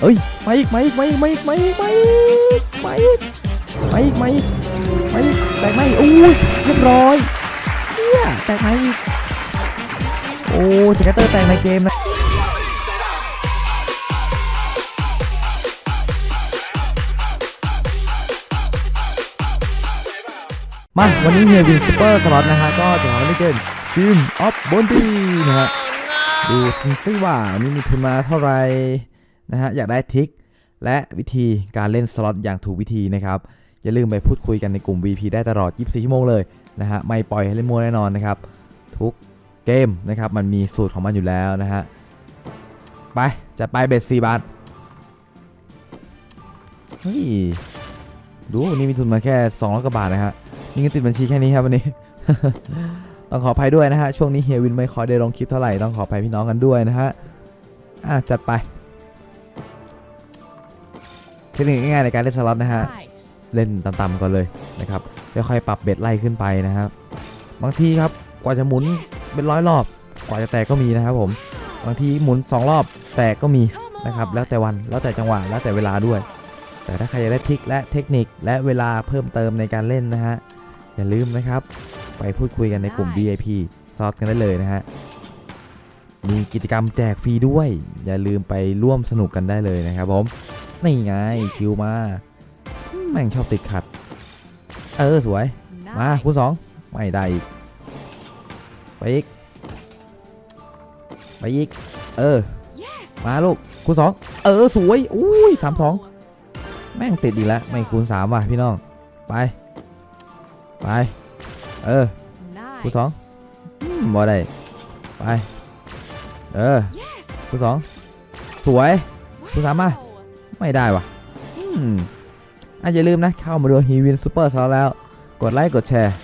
เอ้ยมาอีกมาอีกมาอีกมาอีกมาอีกมาอีกมาอีกมาอีกมาอีกมาอีกแตกไหมอู้ยเรียบร้อยเนี่ยแตกไหมโอ้สเกตเตอร์แตกในเกมนะมาวันนี้เฮียวินซูเปอร์สล็อตนะฮะก็จะมาเล่นเกมทีมออฟบอนดี้นะฮะดูซิว่าวันนี้มีทุนมาเท่าไหร่ นะฮะอยากได้ทริคและวิธีการเล่นสล็อตอย่างถูกวิธีนะครับอย่าลืมไปพูดคุยกันในกลุ่ม VP ได้ตลอด 24 ชั่วโมงเลยนะฮะไม่ปล่อยให้เล่นมั่วแน่นอนนะครับทุกเกมนะครับมันมีสูตรของมันอยู่แล้วนะฮะไปจะไปเบ็ด4บาทเฮ้ยดูนนี้มีทุนมาแค่200กว่าบาทนะฮะมีเงินติดบัญชีแค่นี้ครับวันนี้ ต้องขออภัยด้วยนะฮะช่วงนี้เฮียวินไม่ค่อยได้ลงคลิปเท่าไหร่ต้องขออภัยพี่น้องกันด้วยนะฮะอะจัดไป ทคนิคง่ายๆในการเล่นสล็อตนะฮะ Nice. เล่นต่ำๆก่อนเลยนะครับค่อยๆปรับเบ็ดไล่ขึ้นไปนะครับบางทีครับกว่าจะหมุนเป็นร้อยรอบ กว่าจะแตกก็มีนะครับผมบางทีหมุน 2 รอบแตกก็มี Come นะครับ on. แล้วแต่วันแล้วแต่จังหวะแล้วแต่เวลาด้วย แต่ถ้าใครอยากได้ทริคและเทคนิคและเวลาเพิ่มเติมในการเล่นนะฮะอย่าลืมนะครับ ไปพูดคุยกันในกลุ่ม Nice. VIP สล็อตกันได้เลยนะฮะมีกิจกรรมแจกฟรีด้วย อย่าลืมไปร่วมสนุกกันได้เลยนะครับผม นี่ไงชิวมา แม่งชอบติดขัด เออสวย มา Nice. คูณสองไม่ได้อีก ไปอีก ไปอีก เออ Yes. มาลูกคูณสองเออสวย อุ้ยสามสองแม่งติดอีกแล้ว ไม่คูณสามว่ะพี่น้อง ไป ไป เออ Nice. คูณสองอืมบ่ได้ ไป เออ Yes. คูณสองสวยคุณสามารถ Wow. ไม่ได้ว่ะอืมอะอย่าลืมนะ เข้ามาดูฮีวินซูเปอร์ซแล้ว กดไลค์กดแชร์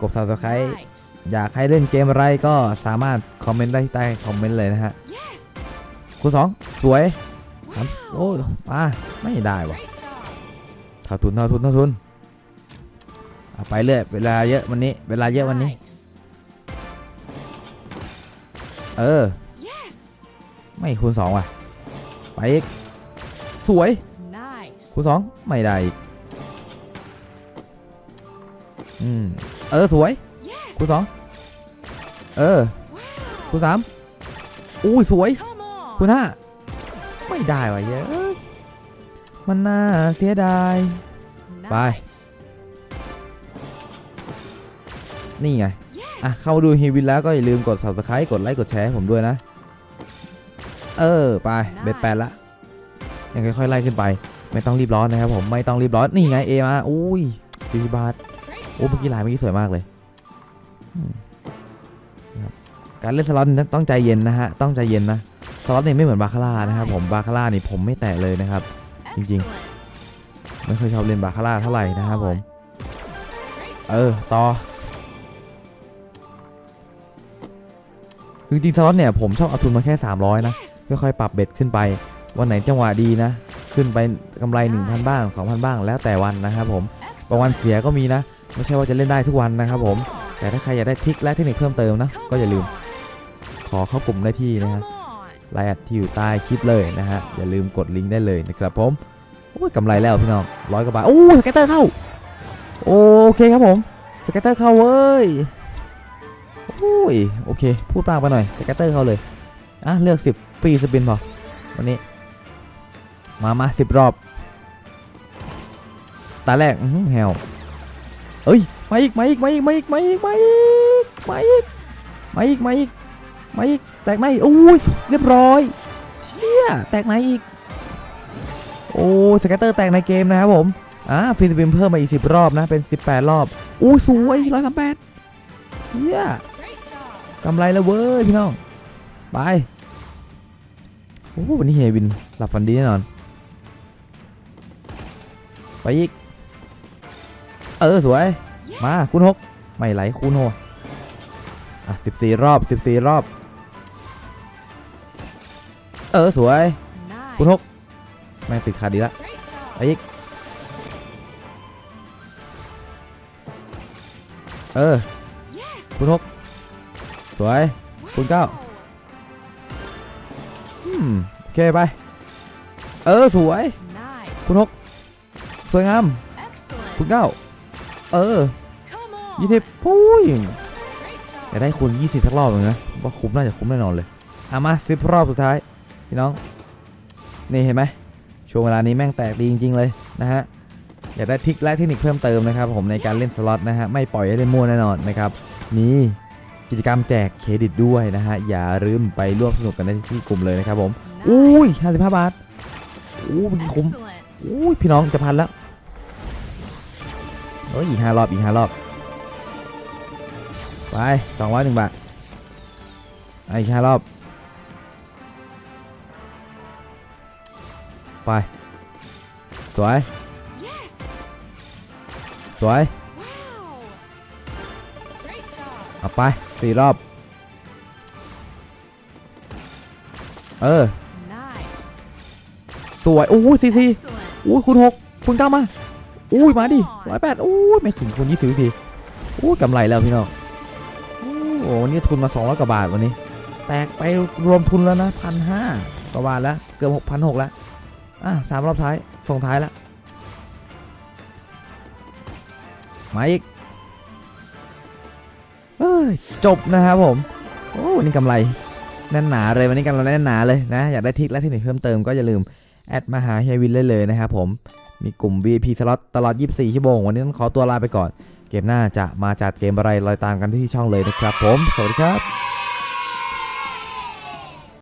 กด subscribe Nice. อยากให้เล่นเกมอะไรก็สามารถคอมเมนต์ได้ที่ใต้คอมเมนต์เลยนะฮะ Yes. คุณสองสวยครับ Wow. โอ้มาไม่ได้ว่ะ Great job. เท่าทุนเท่าทุนเท่าทุนเอาไปเรื่อยเวลาเยอะวันนี้ เวลาเยอะวันนี้ Nice. เออ Yes. ไม่คูณสองว่ะ ไปอีก สวย Nice. คูณสองไม่ได้อีกอืมเออสวย Yes. คูณสองเออ Wow. คูณสามอุ้ยสวย Come on. คูณห้าไม่ได้ว่ะเยอะมันน่าเสียดาย Bye. Nice. นี่ไงอะเข้ามาดูฮีวินแล้วก็อย่าลืมกด subscribe กดไลค์กดแชร์ให้ผมด้วยนะ เออ ไปเบ็ดแปดละ Nice. ยังค่อยๆไล่ขึ้นไป ไม่ต้องรีบร้อนนะครับผมไม่ต้องรีบร้อนนี่ไงเอมาอุ้ยสี่บาทโอ้เมื่อกี้ลายเมื่อกี้สวยมากเลยการเล่นสล็อตต้องใจเย็นนะฮะต้องใจเย็นนะสล็อตนี่ไม่เหมือนบาคาร่านะครับผมบาคาร่านี่ผมไม่แตะเลยนะครับ จริง Excellent. ไม่ค่อยชอบเล่นบาคาร่าเท่าไหร่นะครับผมเออต่อคือจริงๆสล็อตเนี่ยผมชอบเอาทุนมาแค่ 300 นะค่อยๆปรับเบ็ดขึ้นไป วันไหนจังหวะดีนะ ขึ้นไปกำไร 1,000 บ้าง 2,000 บ้าง แล้วแต่วันนะครับผมบางวัน Excellent. เสียก็มีนะ ไม่ใช่ว่าจะเล่นได้ทุกวันนะครับผม Come on. แต่ถ้าใครอยากได้ทริคและเทคนิคเพิ่มเติมนะ ก็อย่าลืม ขอเข้ากลุ่มได้ที่นะฮะ Come on. ไลน์แอดที่อยู่ใต้คลิปเลยนะฮะ อย่าลืมกดลิงก์ได้เลยนะครับผมโอ้ยกำไรแล้วพี่น้องร้อยกว่าบาท โอ้สเก็ตเตอร์เข้า โอเคครับผม สเก็ตเตอร์เข้าเว้ยโอ้ย โอเค พูดมากไปหน่อยสเก็ตเตอร์เข้าเลย อะ เลือก 10ฟรีสปินพอวันนี้ มามาสิบรอบ ตาแรกอื้อหือแฮวเอ้ยมาอีกมาอีกมาอีกมาอีกมาอีกมาอีกมาอีกมาอีกมาอีกมาอีกแตกไหนอุ้ยเรียบร้อยเชี่ยแตกไหนอีกโอ้สเก็ตเตอร์แตกในเกมนะครับผมอ่าฟิลิปปินเพิ่มมาอีก10รอบนะเป็น18รอบอู้สวยร้อยสามแปดเฮียกำไรแล้วเว้ยพี่น้องไปโอ้วันนี้เฮยวินหลับฝันดีแน่นอน อีก เออสวย มาคูณหกไม่ไหลคูณหกอะสิบสี่รอบสิบสี่รอบ เออสวยคุณหกแม่ติดขาดีละไปอีก เออ คูณหกสวย คูณเก้าอืมโอเคไป เออสวยคุณหก สวยงาม Excellent. คุณเก้าเออ Come on. ยี่สิบปุ้ย Great อยาก job. ได้คูณ20สักรอบหนึงนะว่าคุ้มน่าจะคุ้มแน่นอนเลยเอามาสิบรอบสุดท้ายพี่น้อง นี่เห็นไหมช่วงเวลานี้แม่งแตกดีจริง ๆ เลยนะฮะอยากได้ทริคและเทคนิคเพิ่มเติมนะครับผมในการเล่นสล็อตนะฮะไม่ปล่อยให้ได้มั่วแน่นอนนะครับมีกิจกรรมแจกเครดิตด้วยนะฮะอย่าลืมไปร่วมสนุกกันได้ที่กลุ่มเลยนะครับผมอุ้ย55 บาทอู้เมื่อกี้คุ้ม Excellent. อุ้ยพี่น้องจะพันแล้วเอ้ยอีกห้ารอบอีกห้ารอบไปสองร้อยหนึ่งบาทอีกห้ารอบไปสวยสวยเอาไปสี่รอบ เออ สวยโอู้สี่สี่ อู้คุณหกคุณเก้ามาอู้ยมาดิร้อยแปดอู้ยไม่ถึงคุณยี่สิบทีอู้กำไรแล้วพี่น้องโอ้วันนี้ทุนมาสองร้อยกว่าบาทวันนี้ แตกไปรวมทุนแล้วนะพันห้ากว่าบาทแล้วเกือบหกพันหกแล้วอะสามรอบท้ายส่งท้ายแล้วมาอีกเอ้ยจบนะครับผมโอ้วันนี้กำไรแน่นหนาเลยวันนี้กำไรแน่นหนาเลยนะอยากได้ทริคและเทคนิคเพิ่มเติมก็อย่าลืม แอดมาหาเฮียวินเลยเลยนะครับผม มีกลุ่ม VIP สล็อตตลอด 24 ชั่วโมง วันนี้ต้องขอตัวลาไปก่อน เกมหน้าจะมาจัดเกมอะไรรอยตามกันที่ช่องเลยนะครับผม สวัสดีครับ